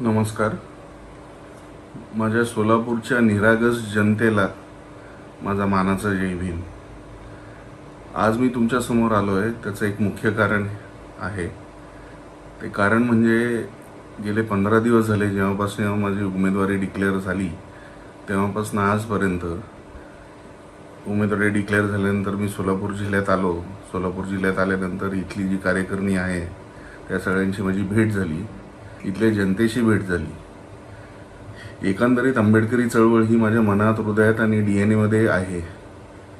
नमस्कार. माझ्या सोलापूरच्या निरागस जनतेला माझा मानाचा जय भीम. आज मी तुमच्यासमोर आलो आहे त्याचं एक मुख्य कारण आहे. ते कारण म्हणजे गेले पंधरा दिवस झाले जेव्हापासून माझी उमेदवारी डिक्लेअर झाली तेव्हापासून आजपर्यंत उमेदवारी डिक्लेअर झाल्यानंतर मी सोलापूर जिल्ह्यात आलो. सोलापूर जिल्ह्यात आल्यानंतर इथली जी कार्यकारिणी आहे त्या सगळ्यांची माझी भेट झाली. इथल्या जनतेशी भेट झाली. एकंदरीत आंबेडकरी चळवळ ही माझ्या मनात हृदयात आणि डी एन एमध्ये आहे.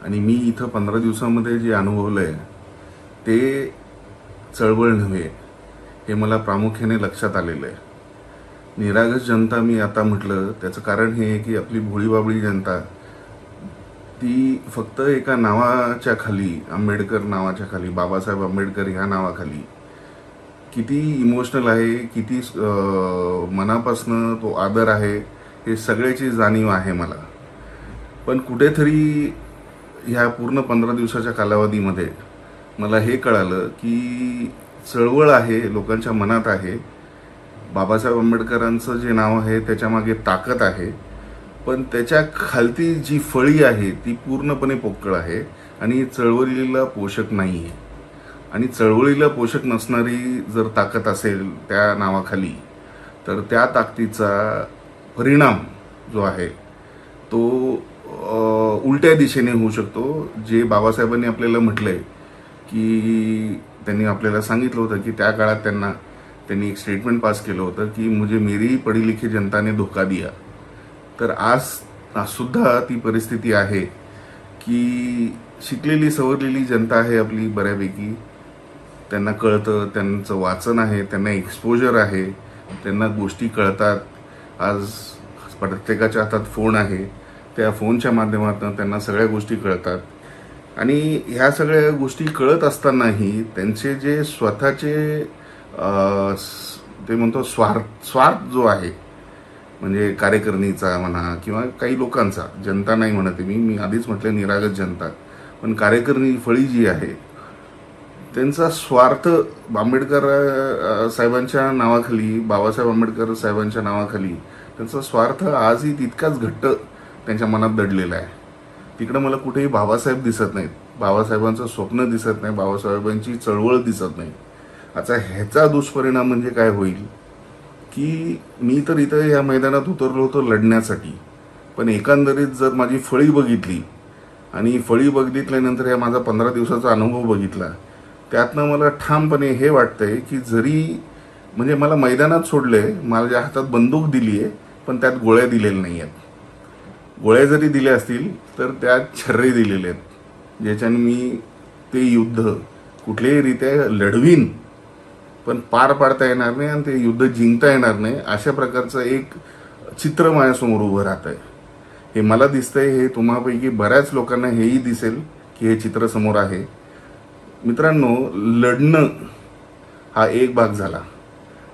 आणि मी इथं पंधरा दिवसामध्ये जे अनुभवलं आहे ते चळवळ नव्हे हे मला प्रामुख्याने लक्षात आलेलं आहे. निरागस जनता मी आता म्हटलं त्याचं कारण हे आहे की आपली भोळीबाबळी जनता ती फक्त एका नावाच्या खाली आंबेडकर नावाच्या खाली बाबासाहेब आंबेडकर ह्या नावाखाली किती इमोशनल आहे किती मनापासनं तो आदर आहे हे सगळ्याची जाणीव आहे मला. पण कुठेतरी ह्या पूर्ण पंधरा दिवसाच्या कालावधीमध्ये मला हे कळालं की चळवळ आहे लोकांच्या मनात आहे. बाबासाहेब आंबेडकरांचं जे नाव आहे त्याच्यामागे ताकद आहे. पण त्याच्या खालती जी फळी आहे ती पूर्णपणे पोकळ आहे आणि चळवळीला पोषक नाही आहे आणि चळवळीला पोषक नसणारी जर ताकद असेल त्या नावाखाली तर त्या ताकदीचा परिणाम जो आहे तो उलट्या दिशेने होऊ शकतो. जे बाबासाहेबांनी आपल्याला म्हटलंय की त्यांनी आपल्याला सांगितलं होतं की त्या काळात त्यांना त्यांनी एक स्टेटमेंट पास केलं होतं की मुझे मेरी पढी लिखी जनताने धोका दिया. तर आज आज सुद्धा ती परिस्थिती आहे की शिकलेली सवरलेली जनता आहे आपली बऱ्यापैकी. त्यांना कळतं त्यांचं वाचन आहे त्यांना एक्सपोजर आहे त्यांना गोष्टी कळतात. आज प्रत्येकाच्या हातात फोन आहे. त्या फोनच्या माध्यमातून त्यांना सगळ्या गोष्टी कळतात. आणि ह्या सगळ्या गोष्टी कळत असतानाही त्यांचे जे स्वतःचे ते म्हणतो स्वार्थ स्वार्थ जो आहे म्हणजे कार्यकारिणीचा म्हणा किंवा काही लोकांचा जनता नाही म्हणते मी मी आधीच म्हटलं निरागस जनता. पण कार्यकारिणी फळी जी आहे त्यांचा स्वार्थ आंबेडकर साहेबांच्या नावाखाली बाबासाहेब आंबेडकर साहेबांच्या नावाखाली त्यांचा स्वार्थ आजही तितकाच घट्ट त्यांच्या मनात दडलेला आहे. तिकडं मला कुठेही बाबासाहेब दिसत नाहीत. बाबासाहेबांचं स्वप्न दिसत नाही बाबासाहेबांची चळवळ दिसत नाही. आता ह्याचा दुष्परिणाम म्हणजे काय होईल? की मी तर इथं या मैदानात उतरलो होतो लढण्यासाठी. पण एकंदरीत जर माझी फळी बघितली आणि फळी बघितल्यानंतर या माझा पंधरा दिवसाचा अनुभव बघितला त्यातनं मला ठामपणे हे वाटतंय की जरी म्हणजे मला मैदानात सोडले माझ्या हातात बंदूक दिली आहे पण त्यात गोळ्या दिलेल्या नाही आहेत गोळ्या जरी दिल्या असतील तर त्यात छर्रे दिलेले आहेत ज्याच्याने मी ते युद्ध कुठल्याही रीत्या लढवीन पण पार पाडता येणार नाही आणि ते युद्ध जिंकता येणार नाही अशा प्रकारचं एक चित्र माझ्यासमोर उभं राहत आहे हे मला दिसतंय हे तुम्हापैकी बऱ्याच लोकांना हेही दिसेल की हे चित्र समोर आहे. मित्रांनो लढणं हा एक भाग झाला.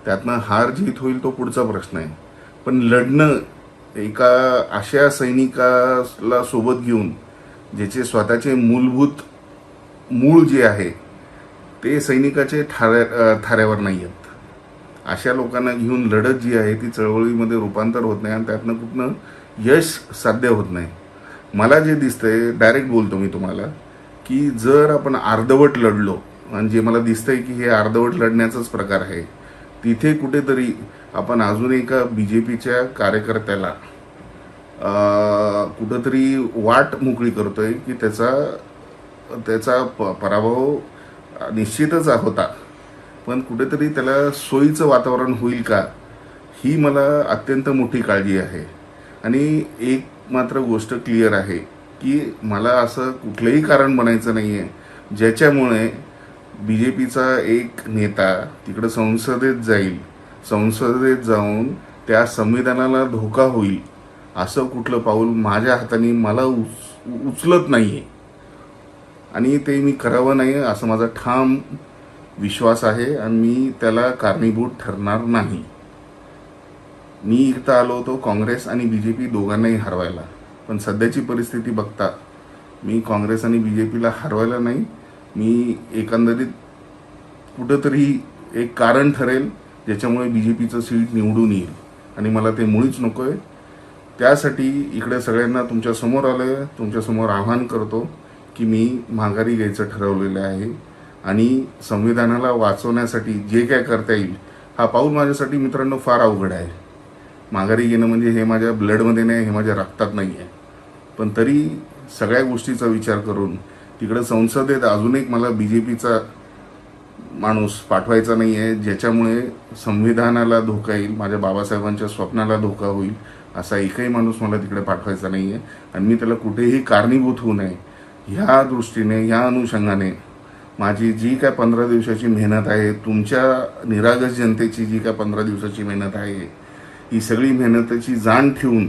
त्यातनं हार जीत होईल तो पुढचा प्रश्न आहे. पण लढणं एका अशा सैनिकाला सोबत घेऊन ज्याचे स्वतःचे मूलभूत मूळ जे आहे ते सैनिकाचे ठाऱ्या थाऱ्यावर नाही आहेत. अशा लोकांना घेऊन लढत जी आहे ती चळवळीमध्ये रूपांतर होत नाही आणि त्यातनं कुठनं यश साध्य होत नाही. मला जे दिसतंय डायरेक्ट बोलतो मी तुम्हाला. की जर आपण अर्धवट लढलो आणि जे मला दिसतंय की हे अर्धवट लढण्याचाच प्रकार आहे तिथे कुठेतरी आपण अजून एका बी जे पीच्या कार्यकर्त्याला कुठंतरी वाट मोकळी करतोय की त्याचा त्याचा प पराभव निश्चितच होता. पण कुठेतरी त्याला सोयीचं वातावरण होईल का ही मला अत्यंत मोठी काळजी आहे. आणि एक मात्र गोष्ट क्लिअर आहे की मला असं कुठलंही कारण बनायचं नाही आहे ज्याच्यामुळे बी जे पीचा एक नेता तिकडं संसदेत जाईल संसदेत जाऊन त्या संविधानाला धोका होईल असं कुठलं पाऊल माझ्या हाताने मला उच उचलत नाही आहे आणि ते मी करावं नाही असं माझा ठाम विश्वास आहे आणि मी त्याला कारणीभूत ठरणार नाही. मी इथं आलो होतो काँग्रेस आणि बी जे पी दोघांनाही हरवायला. पण सध्याची परिस्थिती बघता मी काँग्रेस आणि बी जे पीला हरवायला नाही. मी एकंदरीत कुठंतरी एक कारण ठरेल ज्याच्यामुळे बी जे पीचं सीट निवडून येईल. आणि मला ते मुळीच नको आहे त्यासाठी इकडे सगळ्यांना तुमच्यासमोर आलं आहे तुमच्यासमोर आव्हान आवाहन करतो की मी माघारी घ्यायचं ठरवलेलं आहे. आणि संविधानाला वाचवण्यासाठी जे काय करता येईल हा पाऊल माझ्यासाठी मित्रांनो फार अवघड आहे. माघारी घेणं म्हणजे हे माझ्या ब्लडमध्ये नाही हे माझ्या रक्तात नाही आहे पण तरी सगळ्या गोष्टीचा विचार करून तिकडे संसदेत अजून एक मला बी जे पीचा माणूस पाठवायचा नाही आहे ज्याच्यामुळे संविधानाला धोका येईल माझ्या बाबासाहेबांच्या स्वप्नाला धोका होईल असा एकही माणूस मला तिकडे पाठवायचा नाही आहे आणि मी त्याला कुठेही कारणीभूत होऊ नये ह्या दृष्टीने ह्या अनुषंगाने माझी जी काय पंधरा दिवसाची मेहनत आहे तुमच्या निरागस जनतेची जी काय पंधरा दिवसाची मेहनत आहे ही सगळी मेहनतीची जाण ठेवून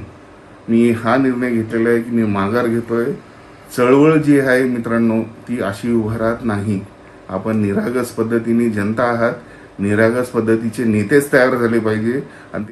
मी हा निर्णय घेतलेला आहे की मी माघार घेतोय. चळवळ जी आहे मित्रांनो ती अशी उभा राहत नाही. आपण निरागस पद्धतीने जनता आहात. निरागस पद्धतीचे नेतेच तयार झाले पाहिजे. आणि